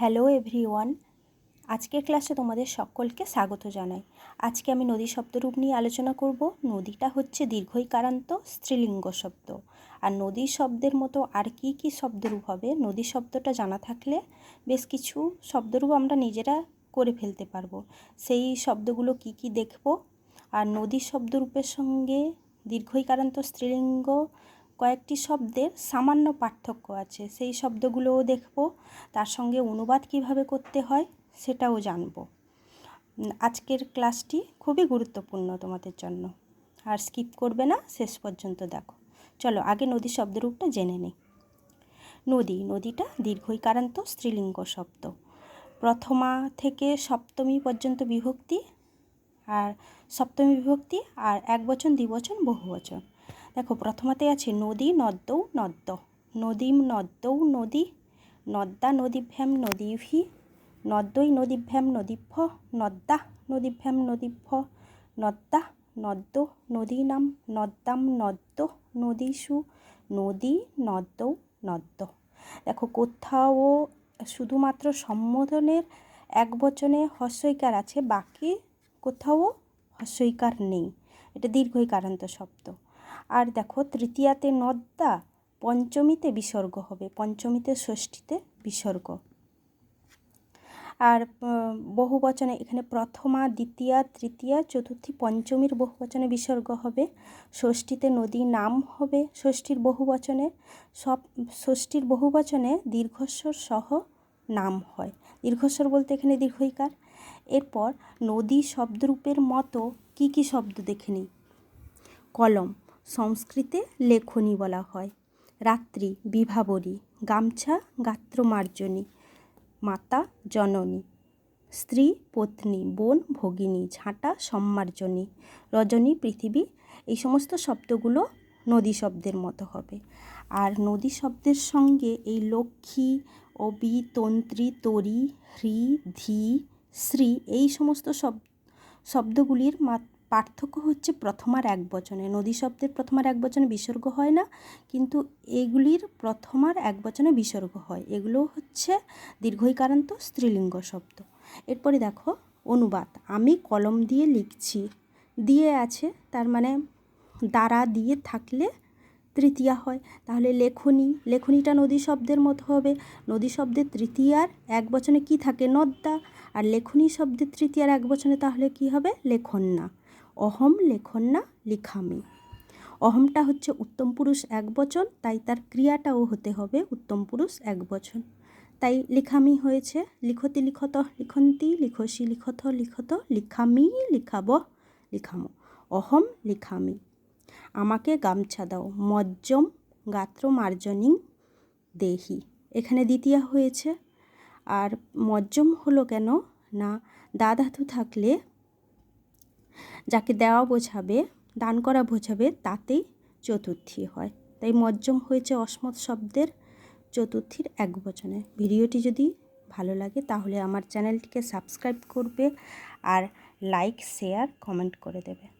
Hello everyone, আজকের ক্লাসে তোমাদের সকলকে স্বাগত জানাই। আজকে আমি নদী শব্দরূপ নিয়ে আলোচনা করব। নদীটা হচ্ছে দীর্ঘইকারান্ত স্ত্রীলিঙ্গ শব্দ। আর নদী শব্দের মতো আর কি কি শব্দরূপ হবে? নদী শব্দটা জানা থাকলে বেশ কিছু শব্দরূপ আমরা নিজেরা করে ফেলতে পারব। সেই শব্দগুলো কি কি দেখব? আর নদী শব্দরূপের সঙ্গে দীর্ঘইকারান্ত স্ত্রীলিঙ্গ কয়েকটি শব্দের সামান্য পার্থক্য আছে। সেই শব্দগুলোও দেখব, তার সঙ্গে অনুবাদ কীভাবে করতে হয় সেটাও জানব। আজকের ক্লাসটি খুবই গুরুত্বপূর্ণ তোমাদের জন্য। আর স্কিপ করবে না, শেষ পর্যন্ত দেখো। চলো, আগে নদী শব্দরূপটা জেনে নিই। নদী, নদীটা দীর্ঘইকারান্ত স্ত্রীলিঙ্গ শব্দ। প্রথমা থেকে সপ্তমী পর্যন্ত বিভক্তি, আর সপ্তমী বিভক্তি, আর এক বচন, দ্বিবচন বহু বচন দেখো, প্রথমতে আছে নদী নদ্দৌ নদ্দ নদীম নদ্দৌ নদী নদ্দা নদীভ্যাম, নদীভি। নদ্দৈ নদীভ্যাম, নদীভ্য। নদ্দা নদীভ্যাম, নদীভ্য। নদ্দা নদ্দ নদীনাম। নদ্দাম নদ্দ নদীষু। নদী নদ্দৌ নদ্দ দেখো, কোথাও শুধুমাত্র সম্বোধনের এক বচনে হস্যইকার আছে, বাকি কোথাও হস্যইকার নেই। এটা দীর্ঘই কারান্ত শব্দ। আর দেখো, তৃতীয়াতে নদ্দা, পঞ্চমীতে বিসর্গ হবে, পঞ্চমীতে ষষ্ঠীতে বিসর্গ। আর বহু বচনে এখানে প্রথমা, দ্বিতীয়া, তৃতীয়া, চতুর্থী, পঞ্চমীর বহু বচনে বিসর্গ হবে, ষষ্ঠীতে নদী নাম হবে ষষ্ঠীর বহু বচনে সব, ষষ্ঠীর বহু বচনে দীর্ঘস্বর সহ নাম হয়। দীর্ঘস্বর বলতে এখানে দীর্ঘইকার। এরপর নদী শব্দরূপের মতো কি কি শব্দ দেখে নিই? কলম। সংস্কৃতে লেখনী বলা হয়। রাত্রি বিভাবরী, গামছা গাত্রমার্জনী, মাতা জননী, স্ত্রী পত্নী, বোন ভগিনী, ঝাঁটা সম্মার্জনী, রজনী পৃথিবী, এই সমস্ত শব্দগুলো নদী শব্দের মতো হবে। আর নদী শব্দের সঙ্গে এই লক্ষ্মী, অবি, তন্ত্রী, তরি, হ্রি, ধি, শ্রী, এই সমস্ত শব শব্দগুলির পার্থক্য হচ্ছে প্রথমার এক বচনে। নদী শব্দের প্রথমার এক বচনে বিসর্গ হয় না, কিন্তু এগুলির প্রথমার এক বচনে বিসর্গ হয়। এগুলো হচ্ছে দীর্ঘইকারান্ত স্ত্রীলিঙ্গ শব্দ। এরপরে দেখো, অনুবাদ। আমি কলম দিয়ে লিখছি। দিয়ে আছে, তার মানে দ্বারা দিয়ে থাকলে তৃতীয়া হয়। তাহলে লেখনী। লেখনীটা নদী শব্দের মতো হবে। নদী শব্দের তৃতীয়ার এক বচনে কি থাকে? নদ্দা। আর লেখনী শব্দের তৃতীয়ার এক বচনে তাহলে কি হবে? লেখন না অহম লেখন না লিখামি। অহমটা হচ্ছে উত্তম পুরুষ এক বচন, তাই তার ক্রিয়াটাও হতে হবে উত্তম পুরুষ এক বচন। তাই লিখামি হয়েছে, লিখতি লিখত, লিখন্তি, লিখসি লিখত লিখত, লিখামি, লিখাব, লিখামো। অহম লিখামি। আমাকে গামছা দাও, মজ্জম গাত্র মার্জনিং দেহি। এখানে দ্বিতীয় হয়েছে, আর মজ্জম হলো কেন? না দা ধাতু থাকলে যাকে দেওয়া বোঝাবে, দান করা বোঝাবে, তাতেই চতুর্থী হয়। তাই মজ্জম হয়েছে অসমত শব্দের চতুর্থীর এক বচনে। ভিডিওটি যদি ভালো লাগে, তাহলে আমার চ্যানেলটিকে সাবস্ক্রাইব করবে আর লাইক, শেয়ার, কমেন্ট করে দেবে।